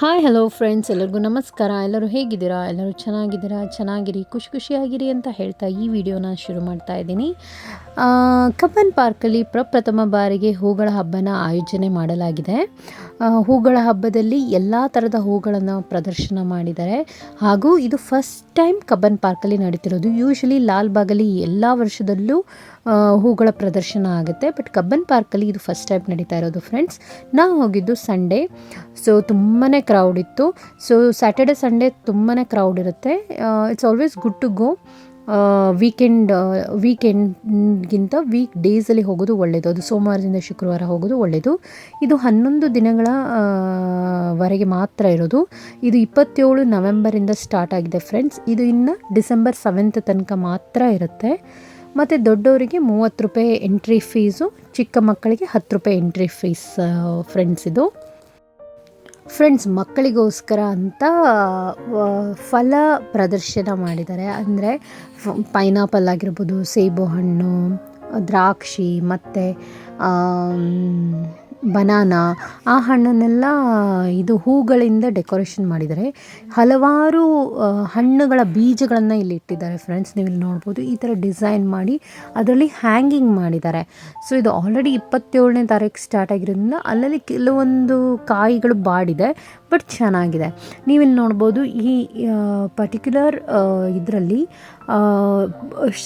Hi hello friends ಎಲ್ಲರಿಗೂ ನಮಸ್ಕಾರ. ಎಲ್ಲರೂ ಹೇಗಿದ್ದೀರಾ? ಎಲ್ಲರೂ ಚೆನ್ನಾಗಿದ್ದೀರಾ? ಚೆನ್ನಾಗಿರಿ, ಖುಷಿ ಖುಷಿಯಾಗಿರಿ ಅಂತ ಹೇಳ್ತಾ ಈ ವಿಡಿಯೋನ ಶುರು ಮಾಡ್ತಾ ಇದ್ದೀನಿ. ಕಬ್ಬನ್ ಪಾರ್ಕಲ್ಲಿ ಪ್ರಪ್ರಥಮ ಬಾರಿಗೆ ಹೂಗಳ ಹಬ್ಬನ ಆಯೋಜನೆ ಮಾಡಲಾಗಿದೆ. ಹೂಗಳ ಹಬ್ಬದಲ್ಲಿ ಎಲ್ಲ ಥರದ ಹೂಗಳನ್ನು ಪ್ರದರ್ಶನ ಮಾಡಿದ್ದಾರೆ. ಹಾಗೂ ಇದು ಫಸ್ಟ್ ಟೈಮ್ ಕಬ್ಬನ್ ಪಾರ್ಕಲ್ಲಿ ನಡೀತಿರೋದು. ಯೂಶ್ವಲಿ ಲಾಲ್ಬಾಗಲ್ಲಿ ಎಲ್ಲ ವರ್ಷದಲ್ಲೂ ಹೂಗಳ ಪ್ರದರ್ಶನ ಆಗುತ್ತೆ. ಬಟ್ ಕಬ್ಬನ್ ಪಾರ್ಕಲ್ಲಿ ಇದು ಫಸ್ಟ್ ಟೈಪ್ ನಡೀತಾ ಇರೋದು ಫ್ರೆಂಡ್ಸ್ ನಾವು ಹೋಗಿದ್ದು ಸಂಡೇ ಸೊ ತುಂಬಾ ಕ್ರೌಡ್ ಇತ್ತು. ಸೊ ಸ್ಯಾಟರ್ಡೆ ಸಂಡೇ ತುಂಬಾ ಕ್ರೌಡ್ ಇರುತ್ತೆ. It's always good to go weekend ವೀಕೆಂಡ್ಗಿಂತ week ಡೇಸಲ್ಲಿ ಹೋಗೋದು ಒಳ್ಳೆಯದು ಅದು ಸೋಮವಾರದಿಂದ ಶುಕ್ರವಾರ ಹೋಗೋದು ಒಳ್ಳೆಯದು ಇದು ಹನ್ನೊಂದು ದಿನಗಳ ವರೆಗೆ ಮಾತ್ರ ಇರೋದು. ಇದು ಇಪ್ಪತ್ತೇಳು ನವೆಂಬರಿಂದ ಸ್ಟಾರ್ಟ್ ಆಗಿದೆ ಫ್ರೆಂಡ್ಸ್ ಇದು ಇನ್ನು ಡಿಸೆಂಬರ್ ಸೆವೆಂತ್ ತನಕ ಮಾತ್ರ ಇರುತ್ತೆ. ಮತ್ತು ದೊಡ್ಡವರಿಗೆ ಮೂವತ್ತು ರೂಪಾಯಿ ಎಂಟ್ರಿ ಫೀಸು ಚಿಕ್ಕ ಮಕ್ಕಳಿಗೆ ಹತ್ತು ರೂಪಾಯಿ ಎಂಟ್ರಿ ಫೀಸ್ ಫ್ರೆಂಡ್ಸ್ ಇದು. ಫ್ರೆಂಡ್ಸ್ ಮಕ್ಕಳಿಗೋಸ್ಕರ ಅಂತ ಫಲ ಪ್ರದರ್ಶನ ಮಾಡಿದ್ದಾರೆ. ಅಂದರೆ ಪೈನಾಪಲ್ ಆಗಿರ್ಬೋದು, ಸೇಬು ಹಣ್ಣು, ದ್ರಾಕ್ಷಿ, ಮತ್ತು ಬನಾನಾ, ಆ ಹಣ್ಣನ್ನೆಲ್ಲ ಇದು ಹೂಗಳಿಂದ ಡೆಕೋರೇಷನ್ ಮಾಡಿದ್ದಾರೆ. ಹಲವಾರು ಹಣ್ಣುಗಳ ಬೀಜಗಳನ್ನು ಇಲ್ಲಿ ಇಟ್ಟಿದ್ದಾರೆ ಫ್ರೆಂಡ್ಸ್ ನೀವು ಇಲ್ಲಿ ನೋಡ್ಬೋದು. ಈ ಥರ ಡಿಸೈನ್ ಮಾಡಿ ಅದರಲ್ಲಿ ಹ್ಯಾಂಗಿಂಗ್ ಮಾಡಿದ್ದಾರೆ. ಸೊ, ಇದು ಆಲ್ರೆಡಿ ಇಪ್ಪತ್ತೇಳನೇ ತಾರೀಕು ಸ್ಟಾರ್ಟ್ ಆಗಿರೋದ್ರಿಂದ ಅಲ್ಲಲ್ಲಿ ಕೆಲವೊಂದು ಕಾಯಿಗಳು ಬಾಡಿದೆ. ಬಟ್ ಚೆನ್ನಾಗಿದೆ. ನೀವಿಲ್ಲಿ ನೋಡ್ಬೋದು ಈ ಪರ್ಟಿಕ್ಯುಲರ್ ಇದರಲ್ಲಿ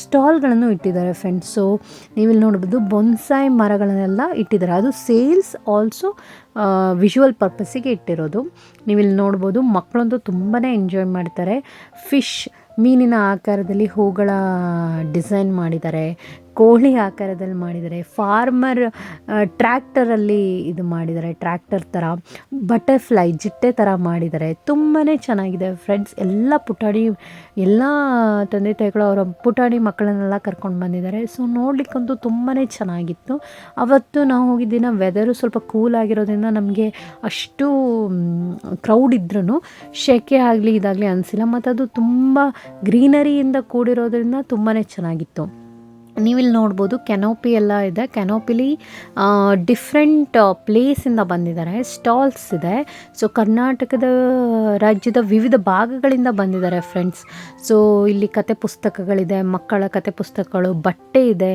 ಸ್ಟಾಲ್ಗಳನ್ನು ಇಟ್ಟಿದ್ದಾರೆ ಫ್ರೆಂಡ್ಸ್ ಸೊ ನೀವಿಲ್ಲಿ ನೋಡ್ಬೋದು ಬೊನ್ಸಾಯಿ ಮರಗಳನ್ನೆಲ್ಲ ಇಟ್ಟಿದ್ದಾರೆ. ಅದು ಸೇಲ್ಸ್ ಆಲ್ಸೋ ವಿಷುವಲ್ ಪರ್ಪಸ್ಸಿಗೆ ಇಟ್ಟಿರೋದು. ನೀವಿಲ್ಲಿ ನೋಡ್ಬೋದು ಮಕ್ಕಳಂತೂ ತುಂಬಾ ಎಂಜಾಯ್ ಮಾಡ್ತಾರೆ. ಫಿಶ್ ಮೀನಿನ ಆಕಾರದಲ್ಲಿ ಹೂಗಳ ಡಿಸೈನ್ ಮಾಡಿದ್ದಾರೆ. ಕೋಳಿ ಆಕಾರದಲ್ಲಿ ಮಾಡಿದ್ದಾರೆ. ಫಾರ್ಮರ್ ಟ್ರ್ಯಾಕ್ಟರಲ್ಲಿ ಇದು ಮಾಡಿದ್ದಾರೆ ಟ್ರ್ಯಾಕ್ಟರ್ ಥರ ಬಟರ್ಫ್ಲೈ ಜಿಟ್ಟೆ ಥರ ಮಾಡಿದ್ದಾರೆ. ತುಂಬಾ ಚೆನ್ನಾಗಿದೆ ಫ್ರೆಂಡ್ಸ್ ಎಲ್ಲ ಪುಟಾಣಿ, ಎಲ್ಲ ತಂದೆ ತಾಯಿಗಳು ಅವರ ಪುಟಾಣಿ ಮಕ್ಕಳನ್ನೆಲ್ಲ ಕರ್ಕೊಂಡು ಬಂದಿದ್ದಾರೆ. ಸೊ ನೋಡಲಿಕ್ಕಂತೂ ತುಂಬಾ ಚೆನ್ನಾಗಿತ್ತು. ಅವತ್ತು ನಾವು ಹೋಗಿದ್ದಿನ ವೆದರು ಸ್ವಲ್ಪ ಕೂಲ್ ಆಗಿರೋದ್ರಿಂದ ನಮಗೆ ಅಷ್ಟು ಕ್ರೌಡ್ ಇದ್ರೂ ಶೆಕೆ ಆಗಲಿ ಇದಾಗಲಿ ಅನಿಸಿಲ್ಲ. ಮತ್ತು ಅದು ತುಂಬ ಗ್ರೀನರಿಯಿಂದ ಕೂಡಿರೋದ್ರಿಂದ ತುಂಬಾ ಚೆನ್ನಾಗಿತ್ತು. ನೀವಿಲ್ಲಿ ನೋಡ್ಬೋದು ಕೆನೋಪಿ ಎಲ್ಲ ಇದೆ. ಕೆನೋಪಿಲಿ ಡಿಫ್ರೆಂಟ್ ಪ್ಲೇಸಿಂದ ಬಂದಿದ್ದಾರೆ. ಸ್ಟಾಲ್ಸ್ ಇದೆ. ಸೊ ಕರ್ನಾಟಕದ ರಾಜ್ಯದ ವಿವಿಧ ಭಾಗಗಳಿಂದ ಬಂದಿದ್ದಾರೆ ಫ್ರೆಂಡ್ಸ್ ಸೊ ಇಲ್ಲಿ ಕತೆ ಪುಸ್ತಕಗಳಿದೆ, ಮಕ್ಕಳ ಕತೆ ಪುಸ್ತಕಗಳು, ಬಟ್ಟೆ ಇದೆ.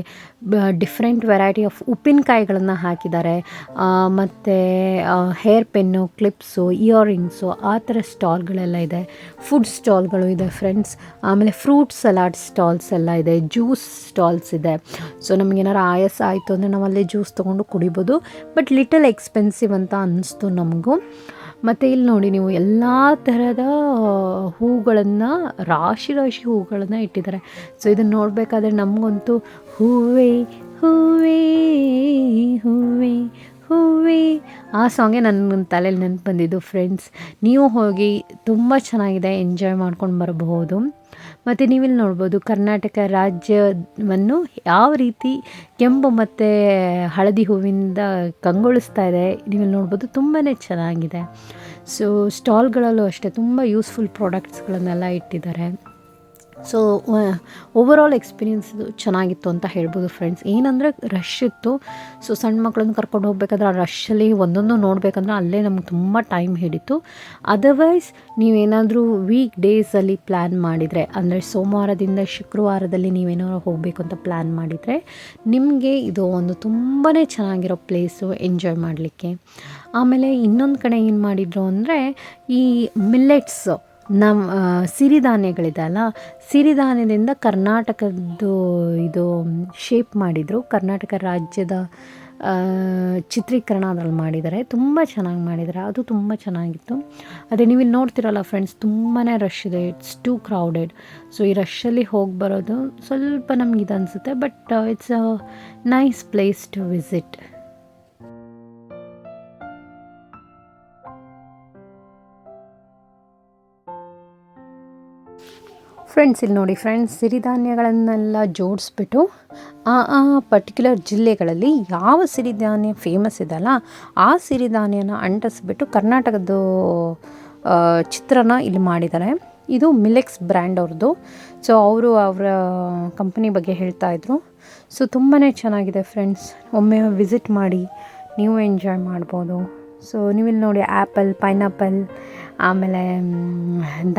ಡಿಫ್ರೆಂಟ್ ವೆರೈಟಿ ಆಫ್ ಉಪ್ಪಿನಕಾಯಿಗಳನ್ನು ಹಾಕಿದ್ದಾರೆ. ಮತ್ತು ಹೇರ್ ಪೆನ್ನು ಕ್ಲಿಪ್ಸು ಇಯರಿಂಗ್ಸು ಆ ಥರ ಸ್ಟಾಲ್ಗಳೆಲ್ಲ ಇದೆ. ಫುಡ್ ಸ್ಟಾಲ್ಗಳು ಇದೆ ಫ್ರೆಂಡ್ಸ್ ಆಮೇಲೆ ಫ್ರೂಟ್ ಸಲಾಡ್ ಸ್ಟಾಲ್ಸ್ ಎಲ್ಲ ಇದೆ. ಜ್ಯೂಸ್ ಸ್ಟಾಲ್ಸ್ ಇದೆ. ಸೊ ನಮಗೇನಾರು ಆಯಾಸ ಆಯಿತು ಅಂದರೆ ನಾವು ಅಲ್ಲೇ ಜ್ಯೂಸ್ ತೊಗೊಂಡು ಕುಡಿಬೋದು. ಬಟ್ ಲಿಟಲ್ ಎಕ್ಸ್ಪೆನ್ಸಿವ್ ಅಂತ ಅನ್ನಿಸ್ತು ನಮಗೂ. ಮತ್ತು ಇಲ್ಲಿ ನೋಡಿ ನೀವು ಎಲ್ಲ ಥರದ ಹೂಗಳನ್ನು, ರಾಶಿ ರಾಶಿ ಹೂಗಳನ್ನು ಇಟ್ಟಿದ್ದಾರೆ. ಸೊ ಇದನ್ನು ನೋಡಬೇಕಾದ್ರೆ ನಮಗಂತೂ ಹೂವೇ ಹೂವೇ ಹೂವೇ ಹೂವೇ. ಆ ಸಾಂಗೇ ನನ್ನ ತಲೆಯಲ್ಲಿ ನೆನಪು ಬಂದಿದ್ದು ಫ್ರೆಂಡ್ಸ್ ನೀವು ಹೋಗಿ ತುಂಬ ಚೆನ್ನಾಗಿದೆ ಎಂಜಾಯ್ ಮಾಡ್ಕೊಂಡು ಬರಬಹುದು. ಮತ್ತು ನೀವಿಲ್ಲಿ ನೋಡ್ಬೋದು ಕರ್ನಾಟಕ ರಾಜ್ಯವನ್ನು ಯಾವ ರೀತಿ ಕೆಂಪು ಮತ್ತು ಹಳದಿ ಹೂವಿಂದ ಕಂಗೊಳಿಸ್ತಾ ಇದೆ, ನೀವಿಲ್ಲಿ ನೋಡ್ಬೋದು ತುಂಬಾ ಚೆನ್ನಾಗಿದೆ. ಸೊ ಸ್ಟಾಲ್ಗಳಲ್ಲೂ ಅಷ್ಟೇ ತುಂಬ ಯೂಸ್ಫುಲ್ ಪ್ರಾಡಕ್ಟ್ಸ್ಗಳನ್ನೆಲ್ಲ ಇಟ್ಟಿದ್ದಾರೆ. ಸೊ ಓವರಾಲ್ ಎಕ್ಸ್ಪೀರಿಯನ್ಸ್ ಚೆನ್ನಾಗಿತ್ತು ಅಂತ ಹೇಳ್ಬೋದು ಫ್ರೆಂಡ್ಸ್ ಏನಂದರೆ ರಶ್ ಇತ್ತು. ಸೊ ಸಣ್ಣ ಮಕ್ಕಳನ್ನು ಕರ್ಕೊಂಡು ಹೋಗ್ಬೇಕಾದ್ರೆ ಆ ರಶ್ಶಲ್ಲಿ ಒಂದೊಂದು ನೋಡಬೇಕಂದ್ರೆ ಅಲ್ಲೇ ನಮ್ಗೆ ತುಂಬ ಟೈಮ್ ಹಿಡಿತು. ಅದರ್ವೈಸ್ ನೀವೇನಾದರೂ ವೀಕ್ ಡೇಸಲ್ಲಿ ಪ್ಲ್ಯಾನ್ ಮಾಡಿದರೆ, ಅಂದರೆ ಸೋಮವಾರದಿಂದ ಶುಕ್ರವಾರದಲ್ಲಿ ನೀವೇನಾದ್ರು ಹೋಗಬೇಕು ಅಂತ ಪ್ಲ್ಯಾನ್ ಮಾಡಿದರೆ, ನಿಮಗೆ ಇದು ಒಂದು ತುಂಬಾ ಚೆನ್ನಾಗಿರೋ ಪ್ಲೇಸು ಎಂಜಾಯ್ ಮಾಡಲಿಕ್ಕೆ. ಆಮೇಲೆ ಇನ್ನೊಂದು ಕಡೆ ಏನು ಮಾಡಿದರು ಅಂದರೆ, ಈ ಮಿಲ್ಲೆಟ್ಸ್ ನಮ್ಮ ಸಿರಿಧಾನ್ಯಗಳಿದೆಯಲ್ಲ ಸಿರಿಧಾನ್ಯದಿಂದ ಕರ್ನಾಟಕದ್ದು ಇದು ಶೇಪ್ ಮಾಡಿದರು. ಕರ್ನಾಟಕ ರಾಜ್ಯದ ಚಿತ್ರೀಕರಣ ಅದ್ರಲ್ಲಿ ಮಾಡಿದ್ದಾರೆ. ತುಂಬ ಚೆನ್ನಾಗಿ ಮಾಡಿದ್ದಾರೆ. ಅದು ತುಂಬ ಚೆನ್ನಾಗಿತ್ತು. ಅದೇ ನೀವು ಇಲ್ಲಿ ನೋಡ್ತಿರಲ್ಲ ಫ್ರೆಂಡ್ಸ್ ತುಂಬಾ ರಶ್ ಇದೆ. ಇಟ್ಸ್ ಟೂ ಕ್ರೌಡೆಡ್ ಸೊ ಈ ರಶ್ಶಲ್ಲಿ ಹೋಗಿ ಬರೋದು ಸ್ವಲ್ಪ ನಮ್ಗೆ ಇದು ಅನಿಸುತ್ತೆ. But it's a nice place to visit friends ಇಲ್ಲಿ ನೋಡಿ ಫ್ರೆಂಡ್ಸ್ ಸಿರಿಧಾನ್ಯಗಳನ್ನೆಲ್ಲ ಜೋಡಿಸ್ಬಿಟ್ಟು ಆ ಆ ಪರ್ಟಿಕ್ಯುಲರ್ ಜಿಲ್ಲೆಗಳಲ್ಲಿ ಯಾವ ಸಿರಿಧಾನ್ಯ ಫೇಮಸ್ ಇದೆಯಲ್ಲ ಆ ಸಿರಿಧಾನ್ಯನ ಅಂಟಿಸ್ಬಿಟ್ಟು ಕರ್ನಾಟಕದ ಚಿತ್ರನ ಇಲ್ಲಿ ಮಾಡಿದ್ದಾರೆ. ಇದು ಮಿಲೆಕ್ಸ್ ಬ್ರ್ಯಾಂಡ್ ಅವ್ರದ್ದು ಸೊ ಅವರು ಅವರ ಕಂಪನಿ ಬಗ್ಗೆ ಹೇಳ್ತಾ ಇದ್ರು. ಸೊ ತುಂಬಾ ಚೆನ್ನಾಗಿದೆ ಫ್ರೆಂಡ್ಸ್ ಒಮ್ಮೆ ವಿಸಿಟ್ ಮಾಡಿ, ನೀವು ಎಂಜಾಯ್ ಮಾಡ್ಬೋದು. ಸೊ ನೀವಿಲ್ಲಿ ನೋಡಿ ಆ್ಯಪಲ್ ಪೈನಾಪಲ್ ಆಮೇಲೆ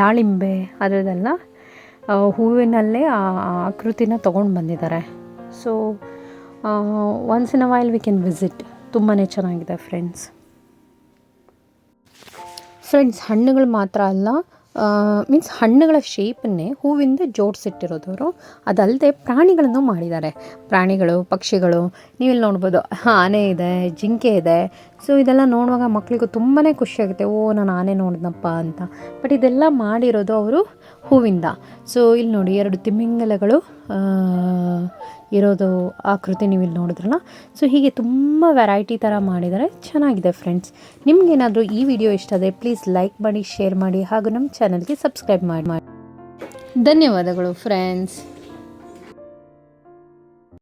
ದಾಳಿಂಬೆ ಅದರದೆಲ್ಲ ಹೂವಿನಲ್ಲೇ ಆ ಆಕೃತಿನ ತೊಗೊಂಡು ಬಂದಿದ್ದಾರೆ. So once in a while we can visit ತುಂಬಾ ಚೆನ್ನಾಗಿದೆ ಫ್ರೆಂಡ್ಸ್ ಫ್ರೆಂಡ್ಸ್ ಹಣ್ಣುಗಳು ಮಾತ್ರ ಅಲ್ಲ ಮೀನ್ಸ್ ಹಣ್ಣುಗಳ ಶೇಪನ್ನೇ ಹೂವಿಂದ ಜೋಡಿಸಿಟ್ಟಿರೋದು ಅವರು ಅದಲ್ಲದೆ ಪ್ರಾಣಿಗಳನ್ನು ಮಾಡಿದ್ದಾರೆ. ಪ್ರಾಣಿಗಳು, ಪಕ್ಷಿಗಳು, ನೀವಿಲ್ಲಿ ನೋಡ್ಬೋದು ಆನೆ ಇದೆ, ಜಿಂಕೆ ಇದೆ. ಸೊ ಇದೆಲ್ಲ ನೋಡುವಾಗ ಮಕ್ಕಳಿಗೂ ತುಂಬಾ ಖುಷಿಯಾಗುತ್ತೆ ಓ, ನಾನು ಆನೆ ನೋಡಿದ್ನಪ್ಪ ಅಂತ. ಬಟ್ ಇದೆಲ್ಲ ಮಾಡಿರೋದು ಅವರು ಹೂವಿಂದ. ಸೊ ಇಲ್ಲಿ ನೋಡಿ ಎರಡು ತಿಮಿಂಗಲಗಳು ಇರೋದು ಆಕೃತಿ ನೀವು ಇಲ್ಲಿ ನೋಡಿದ್ರಲ್ಲ? ಸೊ ಹೀಗೆ ತುಂಬ ವೆರೈಟಿ ಥರ ಮಾಡಿದ್ದಾರೆ. ಚೆನ್ನಾಗಿದೆ ಫ್ರೆಂಡ್ಸ್ ನಿಮಗೇನಾದರೂ ಈ ವಿಡಿಯೋ ಇಷ್ಟ ಆದರೆ ಪ್ಲೀಸ್ ಲೈಕ್ ಮಾಡಿ ಶೇರ್ ಮಾಡಿ ಹಾಗೂ ನಮ್ಮ ಚಾನಲ್ಗೆ ಸಬ್ಸ್ಕ್ರೈಬ್ ಮಾಡಿ ಮಾಡಿ. ಧನ್ಯವಾದಗಳು ಫ್ರೆಂಡ್ಸ್